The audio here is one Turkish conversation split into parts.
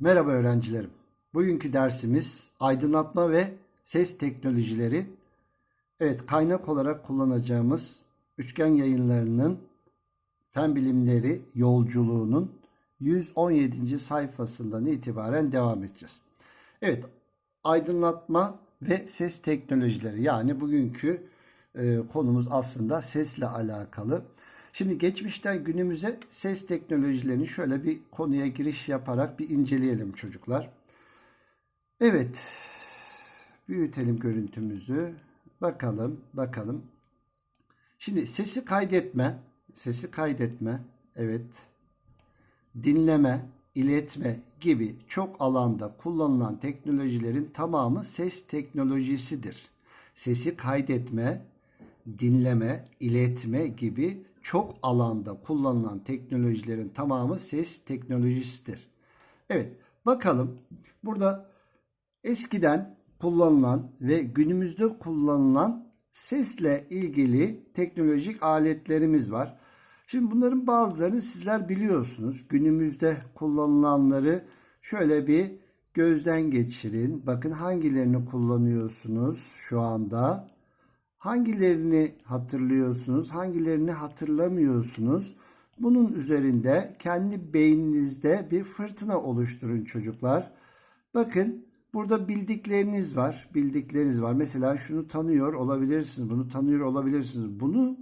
Merhaba öğrencilerim. Bugünkü dersimiz aydınlatma ve ses teknolojileri. Evet, kaynak olarak kullanacağımız üçgen yayınlarının fen bilimleri yolculuğunun 117. sayfasından itibaren devam edeceğiz. Evet, aydınlatma ve ses teknolojileri yani bugünkü e, konumuz aslında sesle alakalı. Şimdi geçmişten günümüze ses teknolojilerini şöyle bir konuya giriş yaparak bir inceleyelim çocuklar. Evet, büyütelim görüntümüzü. Bakalım, bakalım. Şimdi sesi kaydetme, sesi kaydetme, evet. Dinleme, iletme gibi çok alanda kullanılan teknolojilerin tamamı ses teknolojisidir. Sesi kaydetme, dinleme, iletme gibi çok alanda kullanılan teknolojilerin tamamı ses teknolojisidir. Evet, bakalım. Burada eskiden kullanılan ve günümüzde kullanılan sesle ilgili teknolojik aletlerimiz var. Şimdi bunların bazılarını sizler biliyorsunuz. Günümüzde kullanılanları şöyle bir gözden geçirin. Bakın hangilerini kullanıyorsunuz şu anda. Hangilerini hatırlıyorsunuz, hangilerini hatırlamıyorsunuz? Bunun üzerinde kendi beyninizde bir fırtına oluşturun çocuklar. Bakın burada bildikleriniz var, bildikleriniz var. Mesela şunu tanıyor olabilirsiniz, bunu tanıyor olabilirsiniz. Bunu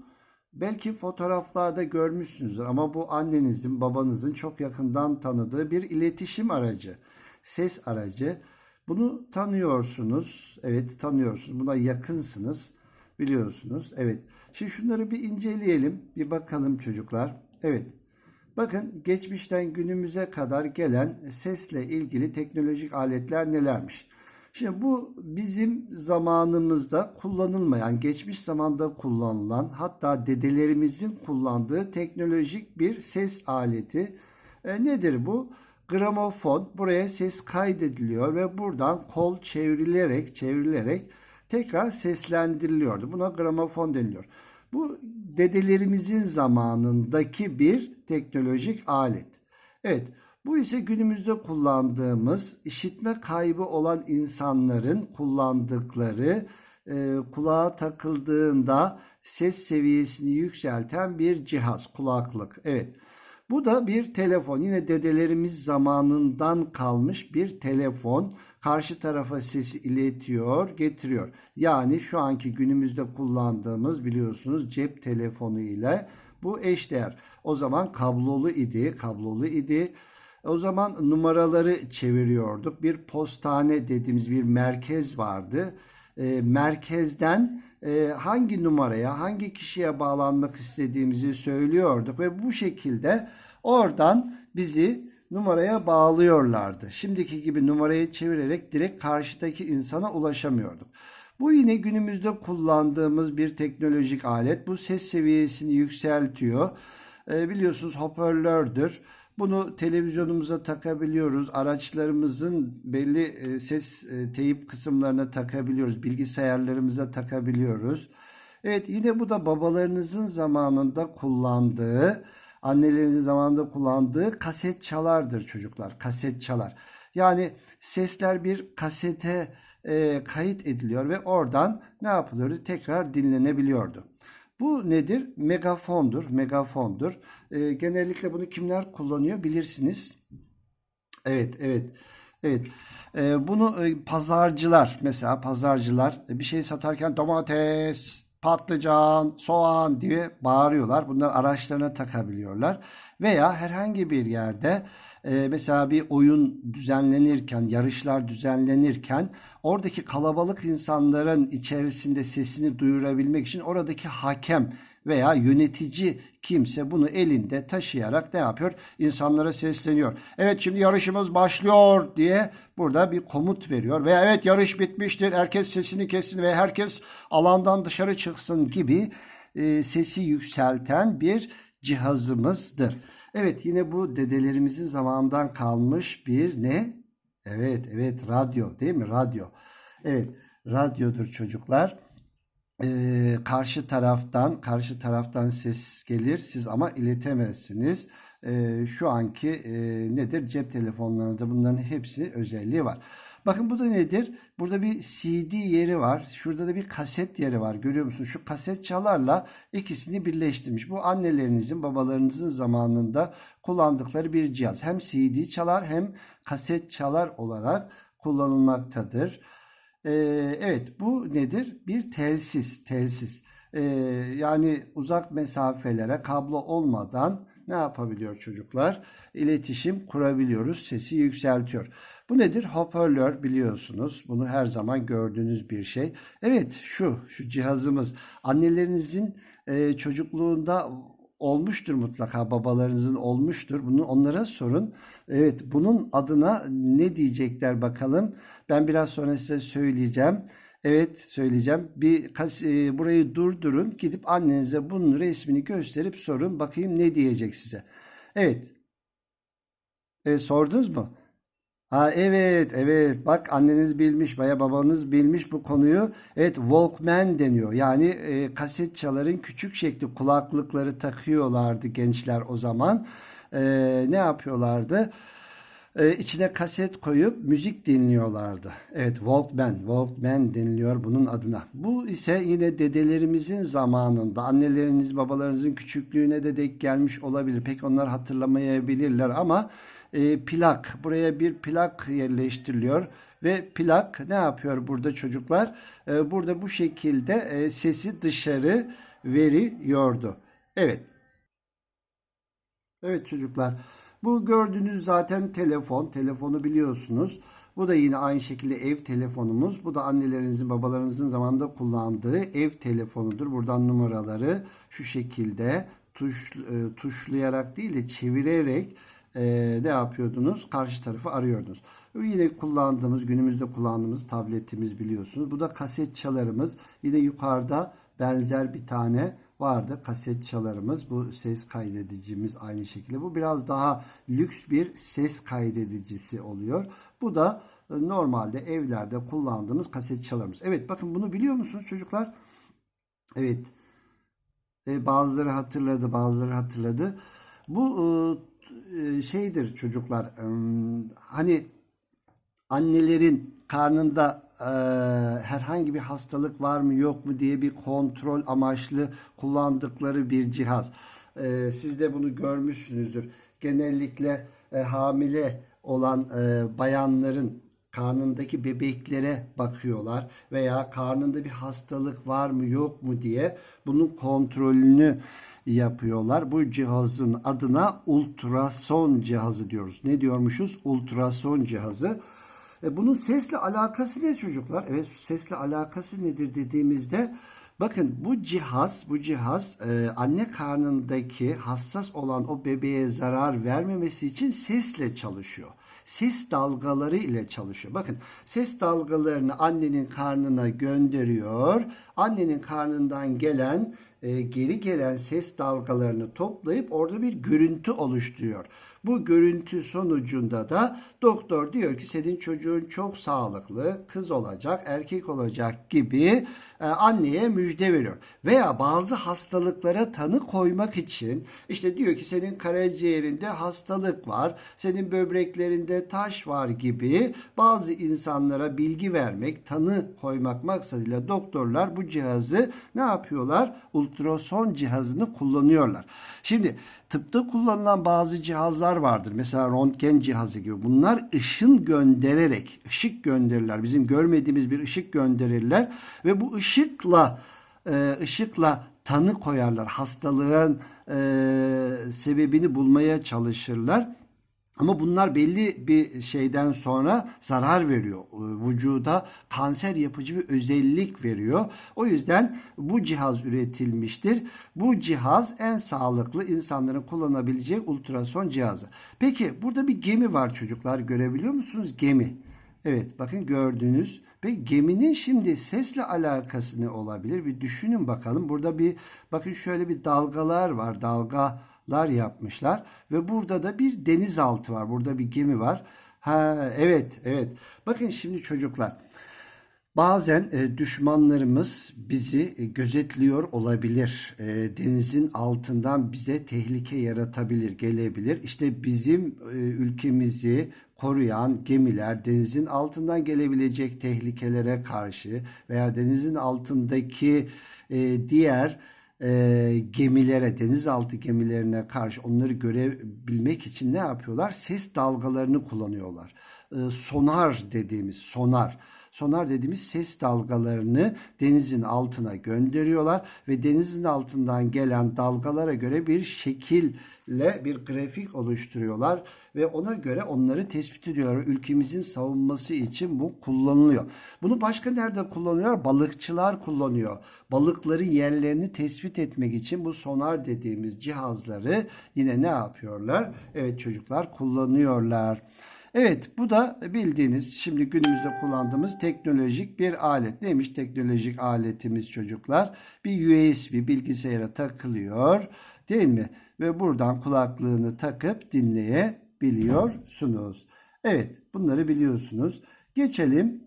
belki fotoğraflarda görmüşsünüzdür ama bu annenizin, babanızın çok yakından tanıdığı bir iletişim aracı, ses aracı. Bunu tanıyorsunuz, evet tanıyorsunuz, buna yakınsınız biliyorsunuz. Evet. Şimdi şunları bir inceleyelim. Bir bakalım çocuklar. Evet. Bakın geçmişten günümüze kadar gelen sesle ilgili teknolojik aletler nelermiş? Şimdi bu bizim zamanımızda kullanılmayan, geçmiş zamanda kullanılan, hatta dedelerimizin kullandığı teknolojik bir ses aleti. E, nedir bu? Gramofon. Buraya ses kaydediliyor ve buradan kol çevrilerek, çevrilerek tekrar seslendiriliyordu. Buna gramofon deniliyor. Bu dedelerimizin zamanındaki bir teknolojik alet. Evet, bu ise günümüzde kullandığımız işitme kaybı olan insanların kullandıkları e, kulağa takıldığında ses seviyesini yükselten bir cihaz, kulaklık. Evet. Bu da bir telefon. Yine dedelerimiz zamanından kalmış bir telefon karşı tarafa sesi iletiyor, getiriyor. Yani şu anki günümüzde kullandığımız biliyorsunuz cep telefonu ile bu eşdeğer. O zaman kablolu idi, kablolu idi. O zaman numaraları çeviriyorduk. Bir postane dediğimiz bir merkez vardı. E, merkezden e, hangi numaraya, hangi kişiye bağlanmak istediğimizi söylüyorduk ve bu şekilde oradan bizi numaraya bağlıyorlardı. Şimdiki gibi numarayı çevirerek direkt karşıdaki insana ulaşamıyorduk. Bu yine günümüzde kullandığımız bir teknolojik alet. Bu ses seviyesini yükseltiyor. E, biliyorsunuz hoparlördür. Bunu televizyonumuza takabiliyoruz. Araçlarımızın belli e, ses e, teyip kısımlarına takabiliyoruz. Bilgisayarlarımıza takabiliyoruz. Evet yine bu da babalarınızın zamanında kullandığı annelerinizin zamanında kullandığı kaset çalardır çocuklar. Kaset çalar. Yani sesler bir kasete e, kayıt ediliyor ve oradan ne yapılıyordu? Tekrar dinlenebiliyordu. Bu nedir? Megafondur. Megafondur. E, genellikle bunu kimler kullanıyor bilirsiniz. Evet, evet. Evet. E, bunu e, pazarcılar mesela pazarcılar bir şey satarken domates, patlıcan, soğan diye bağırıyorlar. Bunlar araçlarına takabiliyorlar. Veya herhangi bir yerde e, mesela bir oyun düzenlenirken, yarışlar düzenlenirken oradaki kalabalık insanların içerisinde sesini duyurabilmek için oradaki hakem veya yönetici kimse bunu elinde taşıyarak ne yapıyor? İnsanlara sesleniyor. Evet şimdi yarışımız başlıyor diye burada bir komut veriyor. Ve evet yarış bitmiştir. Herkes sesini kessin ve herkes alandan dışarı çıksın gibi e, sesi yükselten bir cihazımızdır. Evet yine bu dedelerimizin zamanından kalmış bir ne? Evet evet radyo değil mi? Radyo. Evet radyodur çocuklar e, karşı taraftan karşı taraftan ses gelir siz ama iletemezsiniz. E, şu anki e, nedir? Cep telefonlarında bunların hepsi özelliği var. Bakın bu da nedir? Burada bir CD yeri var. Şurada da bir kaset yeri var. Görüyor musunuz? Şu kaset çalarla ikisini birleştirmiş. Bu annelerinizin, babalarınızın zamanında kullandıkları bir cihaz. Hem CD çalar hem kaset çalar olarak kullanılmaktadır. Ee, evet bu nedir? Bir telsiz. Telsiz. Ee, yani uzak mesafelere kablo olmadan ne yapabiliyor çocuklar? İletişim kurabiliyoruz. Sesi yükseltiyor. Bu nedir? Hoparlör biliyorsunuz. Bunu her zaman gördüğünüz bir şey. Evet şu şu cihazımız annelerinizin e, çocukluğunda olmuştur mutlaka babalarınızın olmuştur. Bunu onlara sorun. Evet bunun adına ne diyecekler bakalım. Ben biraz sonra size söyleyeceğim. Evet söyleyeceğim. Bir e, burayı durdurun. Gidip annenize bunun resmini gösterip sorun. Bakayım ne diyecek size. Evet. E, sordunuz mu? Ha, evet evet bak anneniz bilmiş veya babanız bilmiş bu konuyu. Evet Walkman deniyor. Yani e, kaset çaların küçük şekli kulaklıkları takıyorlardı gençler o zaman. E, ne yapıyorlardı? E, içine kaset koyup müzik dinliyorlardı. Evet Walkman, Walkman deniliyor bunun adına. Bu ise yine dedelerimizin zamanında anneleriniz babalarınızın küçüklüğüne de denk gelmiş olabilir. Pek onlar hatırlamayabilirler ama e, plak buraya bir plak yerleştiriliyor ve plak ne yapıyor burada çocuklar? E, burada bu şekilde e, sesi dışarı veriyordu. Evet. Evet çocuklar. Bu gördüğünüz zaten telefon. Telefonu biliyorsunuz. Bu da yine aynı şekilde ev telefonumuz. Bu da annelerinizin babalarınızın zamanında kullandığı ev telefonudur. Buradan numaraları şu şekilde tuş, e, tuşlayarak değil de çevirerek e, ne yapıyordunuz? Karşı tarafı arıyordunuz. Yine kullandığımız, günümüzde kullandığımız tabletimiz biliyorsunuz. Bu da kaset çalarımız. Yine yukarıda benzer bir tane vardı kaset çalarımız. Bu ses kaydedicimiz aynı şekilde. Bu biraz daha lüks bir ses kaydedicisi oluyor. Bu da e, normalde evlerde kullandığımız kaset çalarımız. Evet bakın bunu biliyor musunuz çocuklar? Evet. E, bazıları hatırladı, bazıları hatırladı. Bu e, şeydir çocuklar. Hani annelerin karnında e, herhangi bir hastalık var mı yok mu diye bir kontrol amaçlı kullandıkları bir cihaz. E, siz de bunu görmüşsünüzdür. Genellikle e, hamile olan e, bayanların karnındaki bebeklere bakıyorlar veya karnında bir hastalık var mı yok mu diye bunun kontrolünü yapıyorlar. Bu cihazın adına ultrason cihazı diyoruz. Ne diyormuşuz? Ultrason cihazı. E, bunun sesle alakası ne çocuklar? Evet sesle alakası nedir dediğimizde bakın bu cihaz bu cihaz e, anne karnındaki hassas olan o bebeğe zarar vermemesi için sesle çalışıyor. Ses dalgaları ile çalışıyor. Bakın ses dalgalarını annenin karnına gönderiyor. Annenin karnından gelen e, geri gelen ses dalgalarını toplayıp orada bir görüntü oluşturuyor. Bu görüntü sonucunda da doktor diyor ki senin çocuğun çok sağlıklı, kız olacak, erkek olacak gibi e, anneye müjde veriyor. Veya bazı hastalıklara tanı koymak için işte diyor ki senin karaciğerinde hastalık var, senin böbreklerinde taş var gibi bazı insanlara bilgi vermek, tanı koymak maksadıyla doktorlar bu cihazı ne yapıyorlar? Ultrason cihazını kullanıyorlar. Şimdi tıpta kullanılan bazı cihazlar vardır. Mesela röntgen cihazı gibi. Bunlar ışın göndererek, ışık gönderirler. Bizim görmediğimiz bir ışık gönderirler ve bu ışıkla e, ışıkla tanı koyarlar. Hastalığın e, sebebini bulmaya çalışırlar. Ama bunlar belli bir şeyden sonra zarar veriyor. Vücuda kanser yapıcı bir özellik veriyor. O yüzden bu cihaz üretilmiştir. Bu cihaz en sağlıklı insanların kullanabileceği ultrason cihazı. Peki burada bir gemi var çocuklar görebiliyor musunuz? Gemi. Evet bakın gördüğünüz ve geminin şimdi sesle alakası ne olabilir? Bir düşünün bakalım. Burada bir bakın şöyle bir dalgalar var. Dalgalar yapmışlar ve burada da bir denizaltı var. Burada bir gemi var. Ha evet evet. Bakın şimdi çocuklar. Bazen e, düşmanlarımız bizi e, gözetliyor olabilir. E, denizin altından bize tehlike yaratabilir, gelebilir. İşte bizim e, ülkemizi koruyan gemiler denizin altından gelebilecek tehlikelere karşı veya denizin altındaki e, diğer e, gemilere, denizaltı gemilerine karşı onları görebilmek için ne yapıyorlar? Ses dalgalarını kullanıyorlar. E, sonar dediğimiz sonar. Sonar dediğimiz ses dalgalarını denizin altına gönderiyorlar ve denizin altından gelen dalgalara göre bir şekille bir grafik oluşturuyorlar ve ona göre onları tespit ediyor. Ülkemizin savunması için bu kullanılıyor. Bunu başka nerede kullanıyor? Balıkçılar kullanıyor. Balıkların yerlerini tespit etmek için bu sonar dediğimiz cihazları yine ne yapıyorlar? Evet çocuklar kullanıyorlar. Evet bu da bildiğiniz şimdi günümüzde kullandığımız teknolojik bir alet. Neymiş teknolojik aletimiz çocuklar? Bir USB bilgisayara takılıyor değil mi? Ve buradan kulaklığını takıp dinleyebiliyorsunuz. Evet bunları biliyorsunuz. Geçelim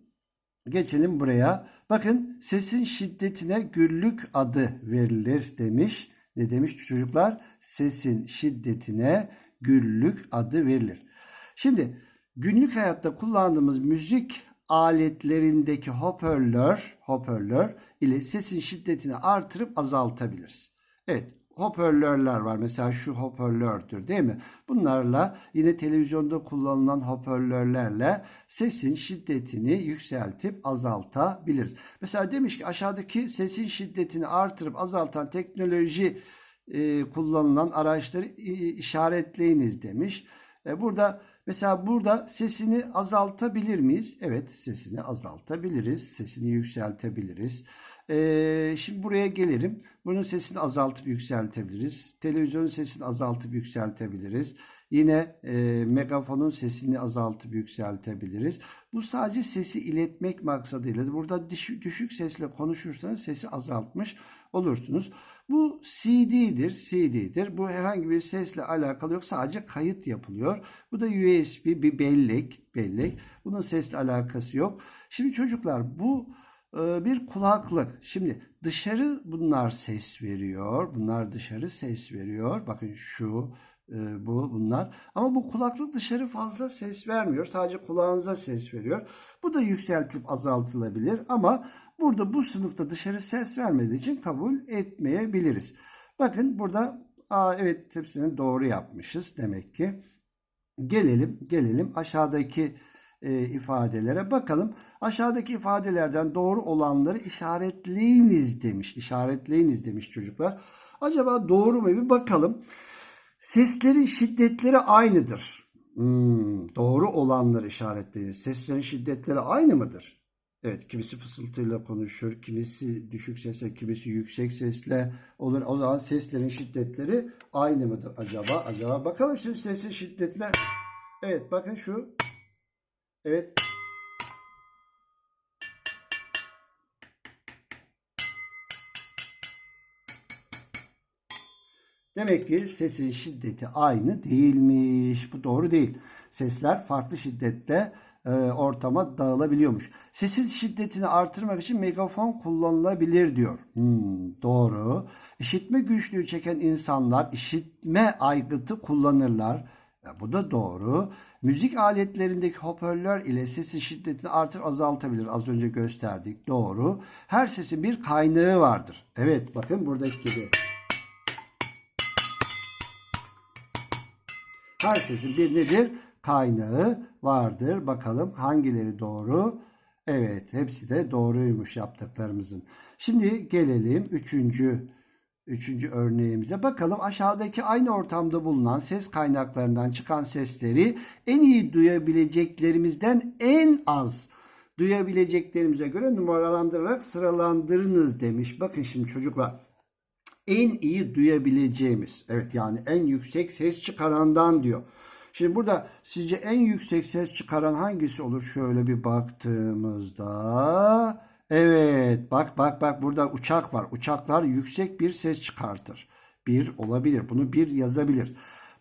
geçelim buraya. Bakın sesin şiddetine güllük adı verilir demiş. Ne demiş çocuklar? Sesin şiddetine güllük adı verilir. Şimdi günlük hayatta kullandığımız müzik aletlerindeki hoparlör, hoparlör ile sesin şiddetini artırıp azaltabiliriz. Evet, hoparlörler var. Mesela şu hoparlördür değil mi? Bunlarla yine televizyonda kullanılan hoparlörlerle sesin şiddetini yükseltip azaltabiliriz. Mesela demiş ki aşağıdaki sesin şiddetini artırıp azaltan teknoloji e, kullanılan araçları işaretleyiniz demiş. E, burada Mesela burada sesini azaltabilir miyiz? Evet sesini azaltabiliriz. Sesini yükseltebiliriz. Ee, şimdi buraya gelelim. Bunun sesini azaltıp yükseltebiliriz. Televizyonun sesini azaltıp yükseltebiliriz. Yine e, megafonun sesini azaltıp yükseltebiliriz. Bu sadece sesi iletmek maksadıyla. Burada düşük, düşük sesle konuşursanız sesi azaltmış olursunuz. Bu CD'dir, CD'dir. Bu herhangi bir sesle alakalı yok. Sadece kayıt yapılıyor. Bu da USB bir bellek, bellek. Bunun sesle alakası yok. Şimdi çocuklar bu e, bir kulaklık. Şimdi dışarı bunlar ses veriyor. Bunlar dışarı ses veriyor. Bakın şu, e, bu, bunlar. Ama bu kulaklık dışarı fazla ses vermiyor. Sadece kulağınıza ses veriyor. Bu da yükseltilip azaltılabilir ama Burada bu sınıfta dışarı ses vermediği için kabul etmeyebiliriz. Bakın burada aa, evet hepsini doğru yapmışız demek ki. Gelelim gelelim aşağıdaki e, ifadelere bakalım. Aşağıdaki ifadelerden doğru olanları işaretleyiniz demiş. İşaretleyiniz demiş çocuklar. Acaba doğru mu bir bakalım. Seslerin şiddetleri aynıdır. Hmm, doğru olanları işaretleyiniz. Seslerin şiddetleri aynı mıdır? Evet, kimisi fısıltıyla konuşur, kimisi düşük sesle, kimisi yüksek sesle olur. O zaman seslerin şiddetleri aynı mıdır acaba? Acaba bakalım şimdi sesin şiddetine. Evet, bakın şu. Evet. Demek ki sesin şiddeti aynı değilmiş. Bu doğru değil. Sesler farklı şiddette e, ortama dağılabiliyormuş. Sesin şiddetini artırmak için megafon kullanılabilir diyor. Hmm, doğru. İşitme güçlüğü çeken insanlar işitme aygıtı kullanırlar. E, bu da doğru. Müzik aletlerindeki hoparlör ile sesin şiddetini artır azaltabilir. Az önce gösterdik. Doğru. Her sesin bir kaynağı vardır. Evet bakın buradaki gibi. Her sesin bir nedir? Kaynağı vardır. Bakalım hangileri doğru? Evet hepsi de doğruymuş yaptıklarımızın. Şimdi gelelim üçüncü, üçüncü örneğimize. Bakalım aşağıdaki aynı ortamda bulunan ses kaynaklarından çıkan sesleri en iyi duyabileceklerimizden en az duyabileceklerimize göre numaralandırarak sıralandırınız demiş. Bakın şimdi çocuklar en iyi duyabileceğimiz evet yani en yüksek ses çıkarandan diyor. Şimdi burada sizce en yüksek ses çıkaran hangisi olur? Şöyle bir baktığımızda evet bak bak bak burada uçak var. Uçaklar yüksek bir ses çıkartır. Bir olabilir. Bunu bir yazabilir.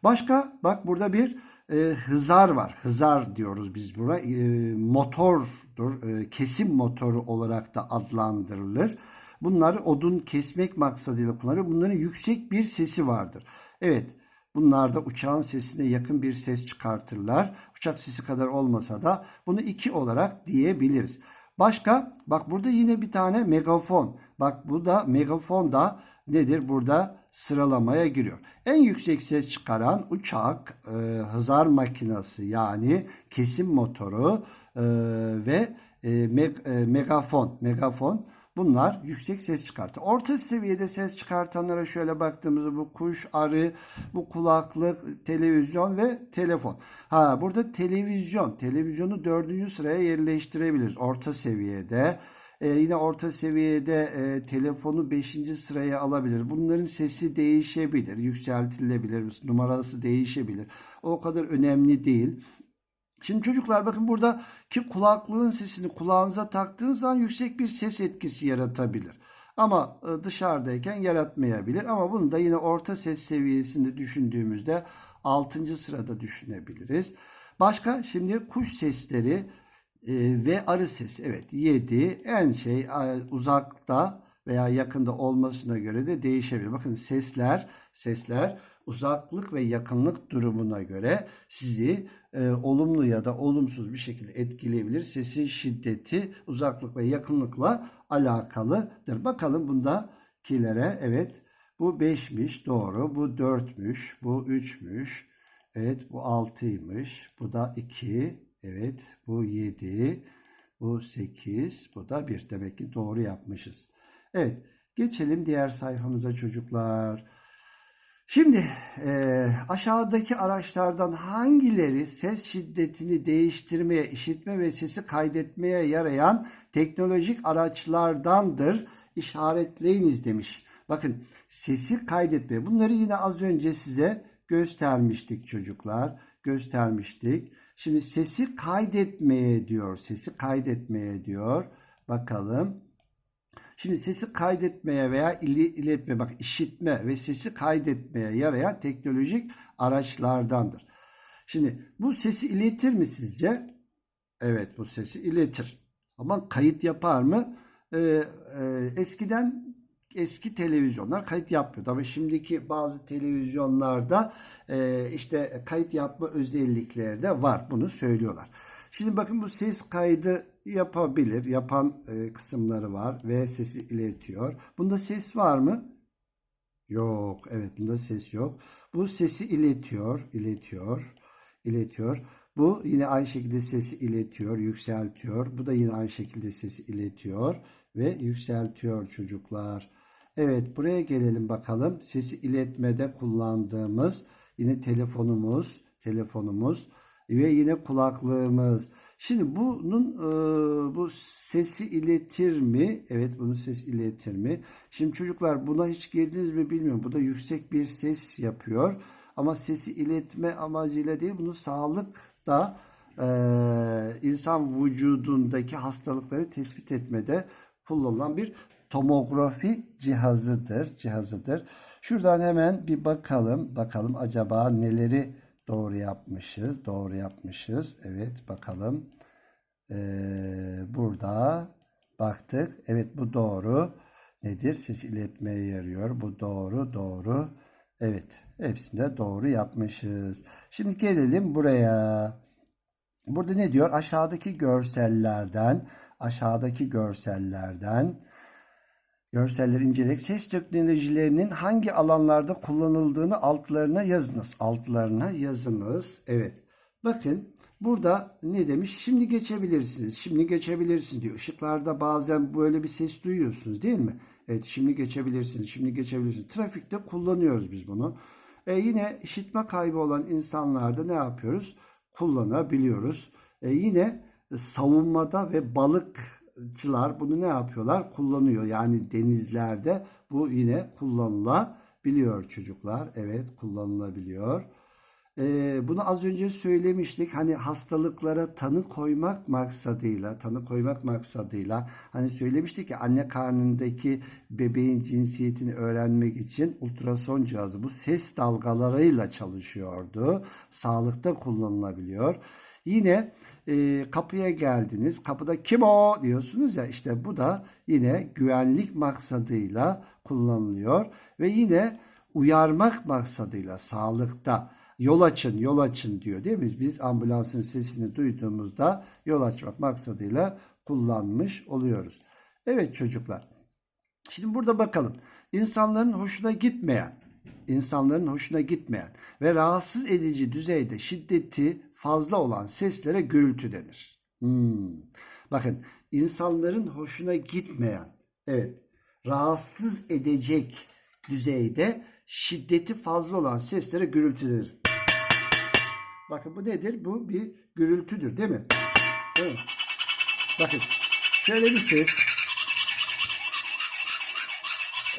Başka bak burada bir e, hızar var. Hızar diyoruz biz buna. E, motordur. E, kesim motoru olarak da adlandırılır. Bunlar odun kesmek maksadıyla kullanılır. Bunların yüksek bir sesi vardır. Evet. Bunlar da uçağın sesine yakın bir ses çıkartırlar. Uçak sesi kadar olmasa da bunu iki olarak diyebiliriz. Başka bak burada yine bir tane megafon. Bak bu da megafon da nedir? Burada sıralamaya giriyor. En yüksek ses çıkaran uçak, e, hızar makinesi yani kesim motoru e, ve e, meg- e, megafon. Megafon bunlar yüksek ses çıkartır. Orta seviyede ses çıkartanlara şöyle baktığımızda bu kuş, arı, bu kulaklık, televizyon ve telefon. Ha burada televizyon, televizyonu dördüncü sıraya yerleştirebiliriz orta seviyede. Ee, yine orta seviyede e, telefonu 5. sıraya alabilir. Bunların sesi değişebilir, yükseltilebilir, numarası değişebilir. O kadar önemli değil. Şimdi çocuklar bakın buradaki kulaklığın sesini kulağınıza taktığınız zaman yüksek bir ses etkisi yaratabilir. Ama e, dışarıdayken yaratmayabilir. Ama bunu da yine orta ses seviyesinde düşündüğümüzde 6. sırada düşünebiliriz. Başka şimdi kuş sesleri e, ve arı sesi. Evet 7 en şey uzakta veya yakında olmasına göre de değişebilir. Bakın sesler sesler uzaklık ve yakınlık durumuna göre sizi e, olumlu ya da olumsuz bir şekilde etkileyebilir. Sesin şiddeti uzaklık ve yakınlıkla alakalıdır. Bakalım bundakilere evet bu 5'miş doğru. Bu 4'müş. Bu 3'müş. Evet bu 6'ymış. Bu da 2. Evet bu 7. Bu 8. Bu da 1. Demek ki doğru yapmışız. Evet geçelim diğer sayfamıza çocuklar. Şimdi e, aşağıdaki araçlardan hangileri ses şiddetini değiştirmeye, işitme ve sesi kaydetmeye yarayan teknolojik araçlardandır? İşaretleyiniz demiş. Bakın sesi kaydetmeye. Bunları yine az önce size göstermiştik çocuklar. Göstermiştik. Şimdi sesi kaydetmeye diyor. Sesi kaydetmeye diyor. Bakalım. Şimdi sesi kaydetmeye veya iletme bak işitme ve sesi kaydetmeye yarayan teknolojik araçlardandır. Şimdi bu sesi iletir mi sizce? Evet bu sesi iletir. Ama kayıt yapar mı? Ee, e, eskiden eski televizyonlar kayıt yapmıyordu ama şimdiki bazı televizyonlarda e, işte kayıt yapma özellikleri de var. Bunu söylüyorlar. Şimdi bakın bu ses kaydı yapabilir. Yapan e, kısımları var ve sesi iletiyor. Bunda ses var mı? Yok. Evet bunda ses yok. Bu sesi iletiyor. iletiyor. iletiyor. Bu yine aynı şekilde sesi iletiyor, yükseltiyor. Bu da yine aynı şekilde sesi iletiyor ve yükseltiyor çocuklar. Evet buraya gelelim bakalım. Sesi iletmede kullandığımız yine telefonumuz, telefonumuz ve yine kulaklığımız. Şimdi bunun e, bu sesi iletir mi? Evet bunun ses iletir mi? Şimdi çocuklar buna hiç girdiniz mi bilmiyorum. Bu da yüksek bir ses yapıyor. Ama sesi iletme amacıyla değil bunu sağlıkta e, insan vücudundaki hastalıkları tespit etmede kullanılan bir tomografi cihazıdır. Cihazıdır. Şuradan hemen bir bakalım. Bakalım acaba neleri Doğru yapmışız. Doğru yapmışız. Evet bakalım. Ee, burada baktık. Evet bu doğru. Nedir? Ses iletmeye yarıyor. Bu doğru. Doğru. Evet. Hepsinde doğru yapmışız. Şimdi gelelim buraya. Burada ne diyor? Aşağıdaki görsellerden aşağıdaki görsellerden Görselleri inceleyerek ses teknolojilerinin hangi alanlarda kullanıldığını altlarına yazınız. Altlarına yazınız. Evet. Bakın burada ne demiş? Şimdi geçebilirsiniz. Şimdi geçebilirsiniz diyor. Işıklarda bazen böyle bir ses duyuyorsunuz değil mi? Evet şimdi geçebilirsiniz. Şimdi geçebilirsiniz. Trafikte kullanıyoruz biz bunu. E yine işitme kaybı olan insanlarda ne yapıyoruz? Kullanabiliyoruz. E yine savunmada ve balık balıkçılar bunu ne yapıyorlar? Kullanıyor. Yani denizlerde bu yine kullanılabiliyor çocuklar. Evet kullanılabiliyor. Ee, bunu az önce söylemiştik. Hani hastalıklara tanı koymak maksadıyla, tanı koymak maksadıyla hani söylemiştik ki anne karnındaki bebeğin cinsiyetini öğrenmek için ultrason cihazı bu ses dalgalarıyla çalışıyordu. Sağlıkta kullanılabiliyor. Yine e, kapıya geldiniz. Kapıda kim o diyorsunuz ya işte bu da yine güvenlik maksadıyla kullanılıyor ve yine uyarmak maksadıyla sağlıkta yol açın yol açın diyor değil mi? Biz ambulansın sesini duyduğumuzda yol açmak maksadıyla kullanmış oluyoruz. Evet çocuklar. Şimdi burada bakalım. İnsanların hoşuna gitmeyen, insanların hoşuna gitmeyen ve rahatsız edici düzeyde şiddeti fazla olan seslere gürültü denir. Hmm. Bakın insanların hoşuna gitmeyen, evet rahatsız edecek düzeyde şiddeti fazla olan seslere gürültü denir. Bakın bu nedir? Bu bir gürültüdür değil mi? Evet. Bakın şöyle bir ses.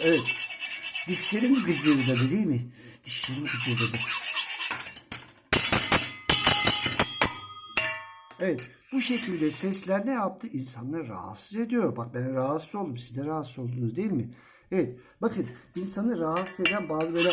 Evet. Dişlerim gıcırdadı değil mi? Dişlerim gıcırdadı. Evet. Bu şekilde sesler ne yaptı? İnsanları rahatsız ediyor. Bak ben rahatsız oldum. Siz de rahatsız oldunuz değil mi? Evet. Bakın insanı rahatsız eden bazı böyle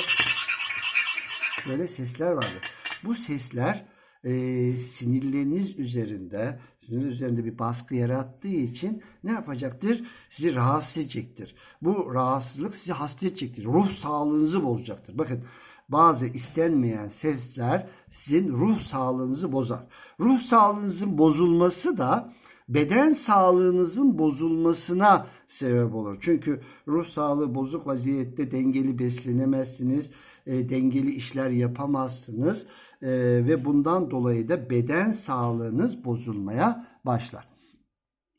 böyle sesler vardı. Bu sesler e, sinirleriniz üzerinde, sizin üzerinde bir baskı yarattığı için ne yapacaktır? Sizi rahatsız edecektir. Bu rahatsızlık sizi hasta edecektir. Ruh sağlığınızı bozacaktır. Bakın bazı istenmeyen sesler sizin ruh sağlığınızı bozar. Ruh sağlığınızın bozulması da beden sağlığınızın bozulmasına sebep olur. Çünkü ruh sağlığı bozuk vaziyette dengeli beslenemezsiniz, e, dengeli işler yapamazsınız e, ve bundan dolayı da beden sağlığınız bozulmaya başlar.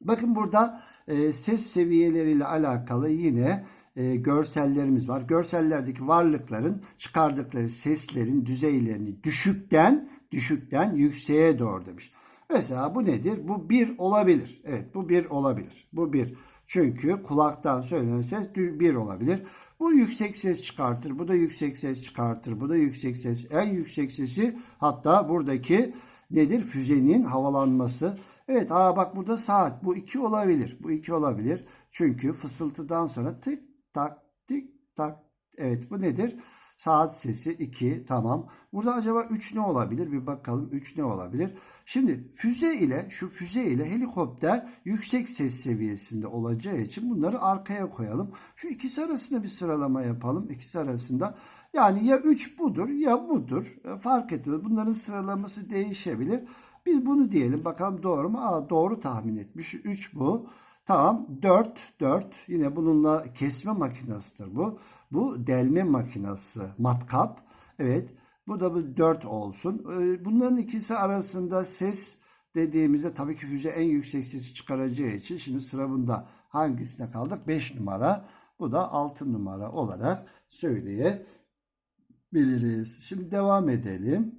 Bakın burada e, ses seviyeleriyle alakalı yine e, görsellerimiz var. Görsellerdeki varlıkların çıkardıkları seslerin düzeylerini düşükten düşükten yükseğe doğru demiş. Mesela bu nedir? Bu bir olabilir. Evet bu bir olabilir. Bu bir. Çünkü kulaktan söylenen ses bir olabilir. Bu yüksek ses çıkartır. Bu da yüksek ses çıkartır. Bu da yüksek ses. En yüksek sesi hatta buradaki nedir? Füzenin havalanması. Evet aa bak burada saat. Bu iki olabilir. Bu iki olabilir. Çünkü fısıltıdan sonra tık tak tik tak. Evet bu nedir? Saat sesi 2 tamam. Burada acaba 3 ne olabilir? Bir bakalım 3 ne olabilir? Şimdi füze ile şu füze ile helikopter yüksek ses seviyesinde olacağı için bunları arkaya koyalım. Şu ikisi arasında bir sıralama yapalım. İkisi arasında yani ya 3 budur ya budur. E, fark etmiyor. Bunların sıralaması değişebilir. Biz bunu diyelim bakalım doğru mu? Aa, doğru tahmin etmiş. 3 bu. Tamam 4 4 yine bununla kesme makinasıdır bu. Bu delme makinası matkap. Evet bu da bu 4 olsun. Ee, Bunların ikisi arasında ses dediğimizde tabii ki füze en yüksek sesi çıkaracağı için şimdi sıra bunda hangisine kaldık? 5 numara. Bu da 6 numara olarak söyleyebiliriz. Şimdi devam edelim.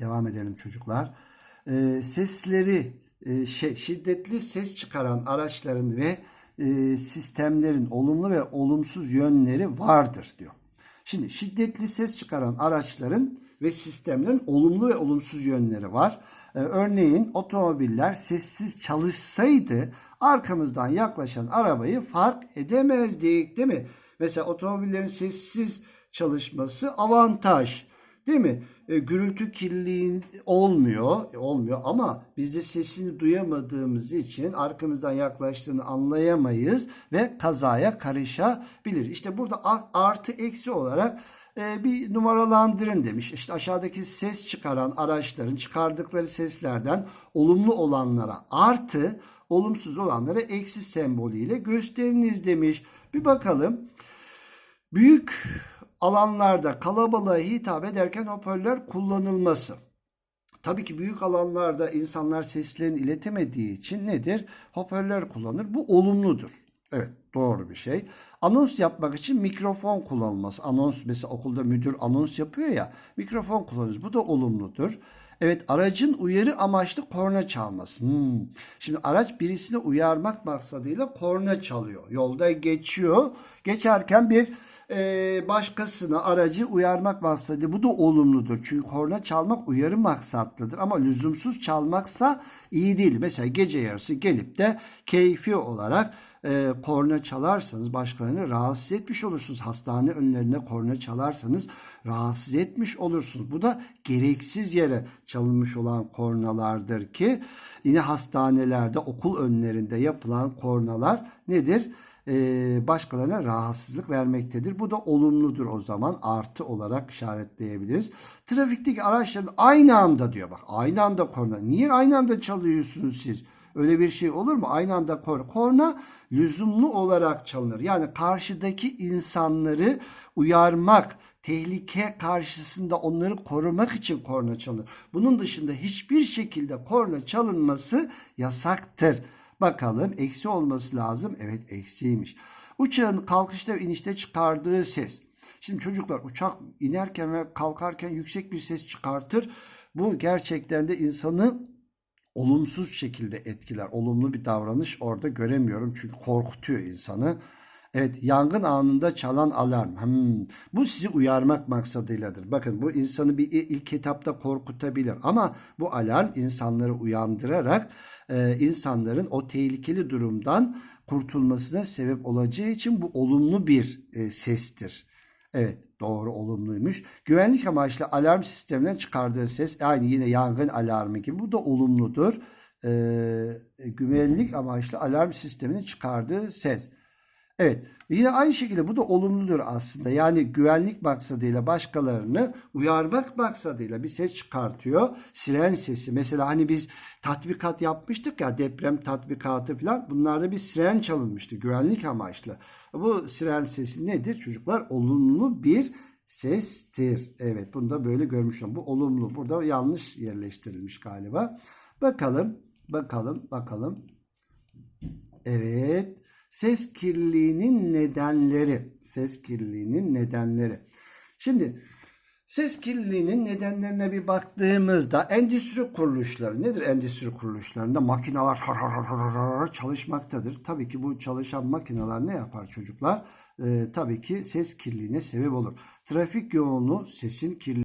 Devam edelim çocuklar. Ee, sesleri şey, şiddetli ses çıkaran araçların ve e, sistemlerin olumlu ve olumsuz yönleri vardır diyor. Şimdi şiddetli ses çıkaran araçların ve sistemlerin olumlu ve olumsuz yönleri var. Ee, örneğin otomobiller sessiz çalışsaydı arkamızdan yaklaşan arabayı fark edemezdik değil mi? Mesela otomobillerin sessiz çalışması avantaj değil mi? E, gürültü kirliliği olmuyor, e, olmuyor ama biz de sesini duyamadığımız için arkamızdan yaklaştığını anlayamayız ve kazaya karışabilir. İşte burada artı eksi olarak e, bir numaralandırın demiş. İşte aşağıdaki ses çıkaran araçların çıkardıkları seslerden olumlu olanlara artı, olumsuz olanlara eksi sembolüyle gösteriniz demiş. Bir bakalım. Büyük alanlarda kalabalığa hitap ederken hoparlör kullanılması. Tabii ki büyük alanlarda insanlar seslerini iletemediği için nedir? Hoparlör kullanır. Bu olumludur. Evet doğru bir şey. Anons yapmak için mikrofon kullanılması. Anons mesela okulda müdür anons yapıyor ya mikrofon kullanıyoruz. Bu da olumludur. Evet aracın uyarı amaçlı korna çalması. Hmm. Şimdi araç birisini uyarmak maksadıyla korna çalıyor. Yolda geçiyor. Geçerken bir e, başkasını aracı uyarmak maksadı bu da olumludur. Çünkü korna çalmak uyarı maksatlıdır ama lüzumsuz çalmaksa iyi değil. Mesela gece yarısı gelip de keyfi olarak e, korna çalarsanız başkalarını rahatsız etmiş olursunuz. Hastane önlerine korna çalarsanız rahatsız etmiş olursunuz. Bu da gereksiz yere çalınmış olan kornalardır ki yine hastanelerde okul önlerinde yapılan kornalar nedir? Ee, başkalarına rahatsızlık vermektedir. Bu da olumludur o zaman artı olarak işaretleyebiliriz. Trafikteki araçların aynı anda diyor bak aynı anda korna. Niye aynı anda çalıyorsunuz siz? Öyle bir şey olur mu? Aynı anda korna. Korna lüzumlu olarak çalınır. Yani karşıdaki insanları uyarmak, tehlike karşısında onları korumak için korna çalınır. Bunun dışında hiçbir şekilde korna çalınması yasaktır. Bakalım eksi olması lazım. Evet eksiymiş. Uçağın kalkışta ve inişte çıkardığı ses. Şimdi çocuklar uçak inerken ve kalkarken yüksek bir ses çıkartır. Bu gerçekten de insanı olumsuz şekilde etkiler. Olumlu bir davranış orada göremiyorum. Çünkü korkutuyor insanı. Evet yangın anında çalan alarm. Hmm, bu sizi uyarmak maksadıyladır. Bakın bu insanı bir ilk etapta korkutabilir ama bu alarm insanları uyandırarak e, insanların o tehlikeli durumdan kurtulmasına sebep olacağı için bu olumlu bir e, sestir. Evet doğru olumluymuş. Güvenlik amaçlı alarm sisteminden çıkardığı ses aynı yine yangın alarmı gibi bu da olumludur. Ee, güvenlik amaçlı alarm sisteminin çıkardığı ses. Evet yine aynı şekilde bu da olumludur aslında. Yani güvenlik maksadıyla başkalarını uyarmak maksadıyla bir ses çıkartıyor. Siren sesi mesela hani biz tatbikat yapmıştık ya deprem tatbikatı falan bunlarda bir siren çalınmıştı güvenlik amaçlı. Bu siren sesi nedir çocuklar? Olumlu bir sestir. Evet bunu da böyle görmüşüm. Bu olumlu. Burada yanlış yerleştirilmiş galiba. Bakalım, bakalım, bakalım. Evet. Ses kirliliğinin nedenleri. Ses kirliliğinin nedenleri. Şimdi ses kirliliğinin nedenlerine bir baktığımızda endüstri kuruluşları nedir endüstri kuruluşlarında makineler har har har har har çalışmaktadır. Tabii ki bu çalışan makineler ne yapar çocuklar? Ee, tabii ki ses kirliliğine sebep olur. Trafik yoğunluğu sesin kirliliği